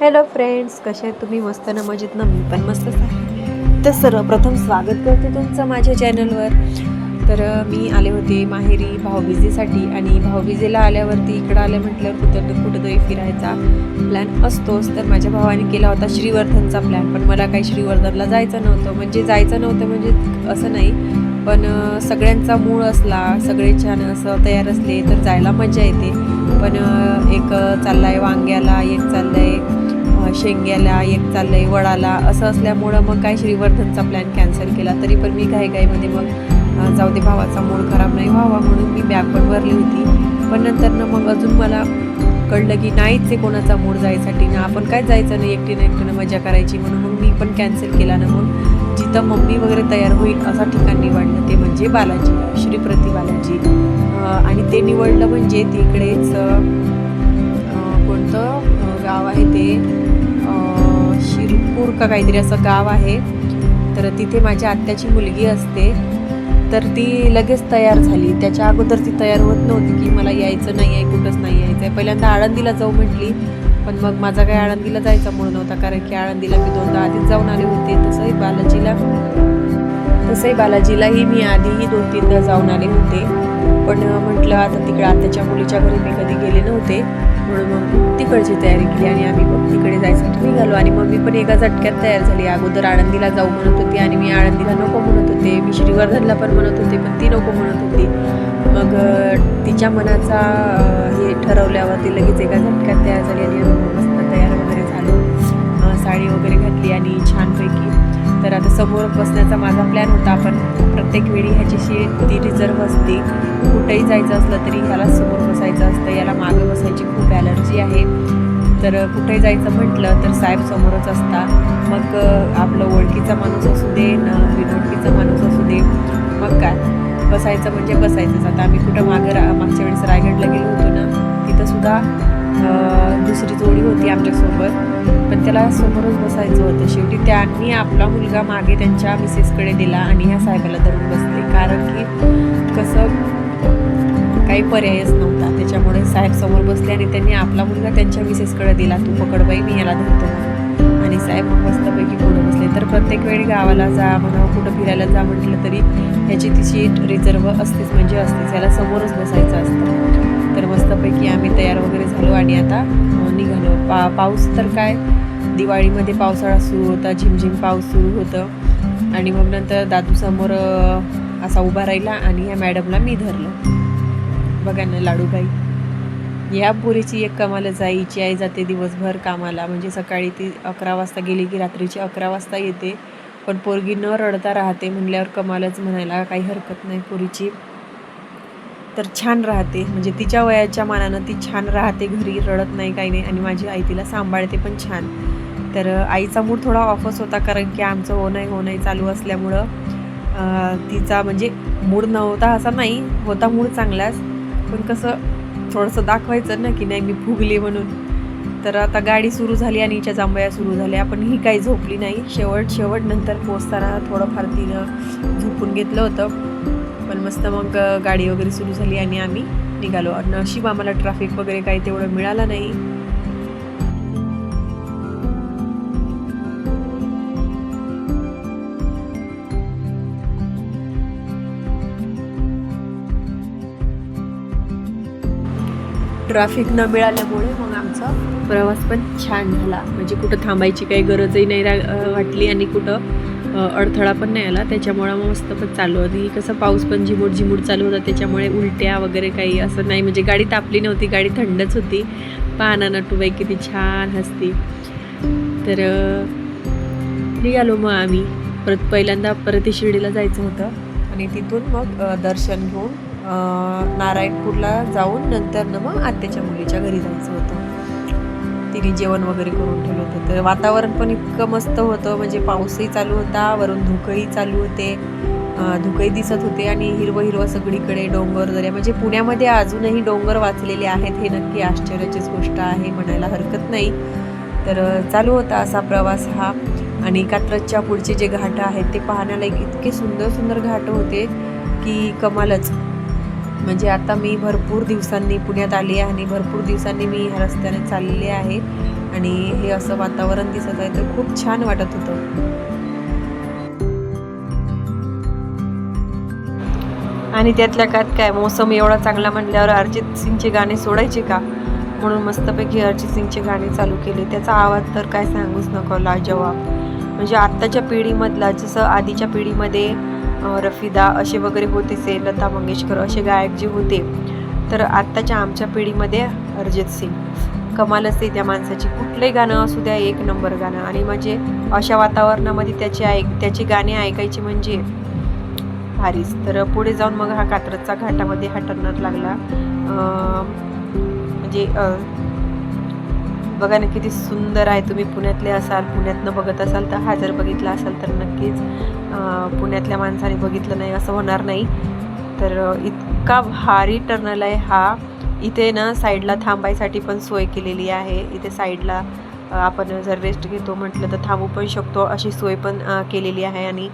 Hello friends कसे आहेत तुम्ही? मस्त ना मजेत ना? मी पण मस्तच आहे. तर सर्वप्रथम स्वागत करते तुमचं माझ्या चॅनलवर तर मी आले होते माहेरी भाऊबीजेसाठी आणि भाऊबीजेला आल्यावरती इकडं आले म्हटल्यावर कुठं कुठंतरी फिरायचा प्लॅन असतोच. तर माझ्या भावाने केला होता श्रीवर्धनचा प्लॅन पण मला काही श्रीवर्धनला जायचं नव्हतं. म्हणजे जायचं नव्हतं म्हणजे असं नाही पण सगळ्यांचा मूळ असला सगळे छान असं तयार असले तर जायला मजा येते. पण एक एक चाललाय वांग्याला एक चाललंय आहे शेंग्याला एक चाललंय वडाला असं असल्यामुळं मग काय श्रीवर्धनचा प्लॅन कॅन्सल केला. तरी पण मी घाईघाईमध्ये मग जाऊ दे भावाचा मूड खराब नाही व्हावा म्हणून मी बॅग पण भरली होती. पण नंतर ना मग अजून मला कळलं की नाहीच आहे कोणाचा मूड जायसाठी. ना आपण काय जायचं नाही एकटीनं एकटीनं मजा करायची म्हणून मग मी पण कॅन्सल केला ना मग. जिथं मम्मी वगैरे तयार होईल असा ठिकाण निवडलं ते म्हणजे बालाजी श्रीप्रती बालाजी. आणि ते निवडलं म्हणजे तिकडेच कोणतं गाव आहे ते? शिरपूर का काहीतरी असं गाव आहे. तर तिथे माझ्या आत्याची मुलगी असते. तर ती लगेच तयार झाली. त्याच्या अगोदर ती तयार होत नव्हती की मला यायचं नाही आहे कुठंच नाही यायचं आहे. पहिल्यांदा आळंदीला जाऊ म्हटली पण मग माझा काही आळंदीला जायचा मूळ नव्हता कारण की आळंदीला मी दोनदा आधीच जाऊन आले होते. तसंही बालाजीला तसंही बालाजीलाही मी आधीही दोन तीनदा जाऊन आले होते. पण म्हटलं आता तिकडे आत्याच्या मुलीच्या घरी मी कधी गेले नव्हते. म्हणून मग तिकडची तयारी केली आणि आम्ही मग तिकडे जायसाठी निघालो. आणि मम्मी पण एका झटक्यात तयार झाली. अगोदर आळंदीला जाऊ म्हणत होती आणि मी आळंदीला नको म्हणत होते. मी श्रीवर्धनला पण म्हणत होते पण ती नको म्हणत होती. मग तिच्या मनाचा हे ठरवल्यावर ती लगेच एका झटक्यात तयार झाली आणि मस्त तयार वगैरे झालो. साडी वगैरे घातली आणि छानपैकी. तर आता समोर बसण्याचा माझा प्लॅन होता पण प्रत्येक वेळी ह्याची ती रिझर्व असते. कुठेही जायचं असलं तरी ह्याला समोर बसायचं असतं याला मागं बसायची जी आहे. तर कुठेही जायचं म्हटलं तर साहेब समोरच असता मग आपलं ओळखीचा माणूस असू दे न बिनओळखीचा माणूस असू दे मग काय? बसायचं म्हणजे बसायचंच. आता आम्ही कुठं मागं रा मागच्या वेळेस रायगडला गेलो होतो ना तिथंसुद्धा दुसरी जोडी होती आमच्यासोबत. पण त्याला समोरच बसायचं होतं. शेवटी त्यांनी आपला मुलगा मागे त्यांच्या मिसेसकडे दिला आणि ह्या साहेबाला धरून बसले. कारण की कसं काही पर्यायच नव्हता. त्याच्यामुळे साहेब समोर बसले आणि त्यांनी आपला मुलगा त्यांच्या मिसेसकडे दिला. तू पकड बाई मी याला धरतो आणि साहेब मग मस्तपैकी पुढे बसले. तर प्रत्येक वेळी गावाला जा म्हणा कुठं फिरायला जा म्हटलं तरी ह्याची ती सीट रिझर्व असतेच म्हणजे असतेच. याला समोरच बसायचं असतं. तर मस्तपैकी आम्ही तयार वगैरे झालो आणि आता निघालो. पा पाऊस तर काय? दिवाळीमध्ये पावसाळा सुरू होता झिमझिम पाऊस सुरू होतं. आणि मग नंतर दादू समोर असा उभा राहिला आणि ह्या मॅडमला मी धरलं. बघा ना लाडूबाई या पोरीची एक कमालच आहे. हिची आई जाते दिवसभर कामाला. म्हणजे सकाळी ती अकरा वाजता गेली की रात्रीची अकरा वाजता येते. पण पोरगी न रडता राहते म्हणल्यावर कमालच म्हणायला काही हरकत नाही पोरीची. तर छान राहते. म्हणजे तिच्या वयाच्या मानानं ती छान राहते. घरी रडत नाही काही नाही. आणि माझी आई तिला सांभाळते पण छान. तर आईचा मूड थोडा ऑफच होता कारण की आमचं हो नाही हो नाही चालू असल्यामुळं तिचा म्हणजे मूड नव्हता असा नाही. होता मूड चांगलाच. पण कसं थोडंसं दाखवायचं ना की नाही मी फुगली म्हणून. तर आता गाडी सुरू झाली आणि हिच्या जांभया सुरू झाल्या. पण ही काही झोपली नाही. शेवट शेवट नंतर पोचताना थोडंफार तिनं झोपून घेतलं होतं. पण मस्त मग गाडी वगैरे सुरू झाली आणि आम्ही निघालो. नशीब आम्हाला ट्रॅफिक वगैरे काही तेवढं मिळालं नाही. ट्रॅफिक न मिळाल्यामुळे मग आमचा प्रवास पण छान झाला. म्हणजे कुठं थांबायची काही गरजही नाही रा वाटली आणि कुठं अडथळा पण नाही आला. त्याच्यामुळं मग मस्त पण चालू. होती कसं पाऊस पण झिमूड झिमूट चालू होता. त्याच्यामुळे उलट्या वगैरे काही असं नाही. म्हणजे गाडी तापली नव्हती गाडी थंडच होती. पाना नटूबाई किती छान हसती. तर निघालो मग आम्ही. परत पहिल्यांदा परत शिर्डीला जायचं होतं. आणि तिथून मग दर्शन घेऊन नारायणपूरला जाऊन नंतर ना मग आत्याच्या मुलीच्या घरी जायचं होतं. तिने जेवण वगैरे करून ठेवलं होतं. तर वातावरण पण इतकं मस्त होतं. म्हणजे पाऊसही चालू होता वरून धुकंही चालू होते. धुकंही दिसत होते आणि हिरवं हिरवं सगळीकडे डोंगर दऱ्या म्हणजे पुण्यामध्ये अजूनही डोंगर वाचलेले आहेत हे नक्की आश्चर्याचीच गोष्ट आहे म्हणायला हरकत नाही. तर चालू होता असा प्रवास हा. आणि कात्रजच्या पुढचे जे घाट आहेत ते पाहण्याला इतके सुंदर सुंदर घाट होते की कमालच. म्हणजे आता मी भरपूर दिवसांनी पुण्यात आली आहे आणि भरपूर दिवसांनी मी ह्या रस्त्याने चाललेले आहे. आणि हे असं वातावरण दिसत आहे तर खूप छान वाटत होतं. आणि त्यातल्या कात काय मोसम एवढा चांगला म्हटल्यावर अरिजित सिंगचे गाणे सोडायचे का? म्हणून मस्तपैकी अरिजित सिंगचे गाणे चालू केले. त्याचा आवाज तर काय सांगूच नको लाजवाब म्हणजे आत्ताच्या पिढीमधला जसं आधीच्या पिढीमध्ये रफिदा असे वगैरे होते से लता मंगेशकर असे गायक जे होते. तर आत्ताच्या आमच्या पिढीमध्ये अरिजित सिंग. कमाल असते त्या माणसाची. कुठलंही गाणं असू द्या एक नंबर गाणं. आणि म्हणजे अशा वातावरणामध्ये त्याचे ऐक त्याची गाणे ऐकायची म्हणजे भारीच. तर पुढे जाऊन मग हा कात्रजचा घाटामध्ये हा टर्नर लागला. म्हणजे बघा ना किती सुंदर आहे. तुम्ही पुण्यातले असाल पुण्यातनं बघत असाल तर हा जर बघितला असाल तर नक्कीच पुण्यातल्या माणसाने बघितलं नाही असं होणार नाही. तर इतका भारी टर्नल आहे हा. इथे ना साईडला थांबायसाठी पण सोय केलेली आहे. इथे साईडला आपण जर रेस्ट घेतो म्हटलं तर थांबू पण शकतो अशी सोय पण केलेली आहे. आणि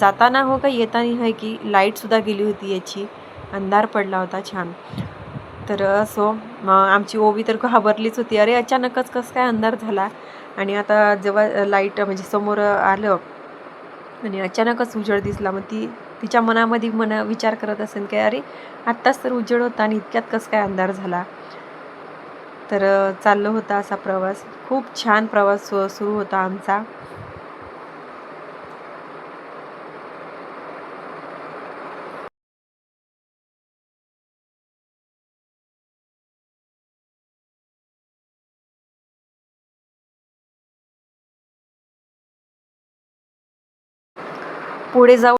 जाताना हो का येताना आहे की लाईटसुद्धा गेली होती याची. अंधार पडला होता छान. तर असो मग आमची ओवी तर घाबरलीच होती. अरे अचानकच कसं काय अंधार झाला? आणि आता जेव्हा लाइट म्हणजे समोर आलं आणि अचानकच उजेड दिसला मग ती तिच्या मनामध्ये मना विचार करत असेल की अरे आत्ताच तर उजेड होता आणि इतक्यात कसं काय अंधार झाला? तर चाललो होता असा प्रवास. खूप छान प्रवास सु- सुरू होता आमचा. पुढे जाऊ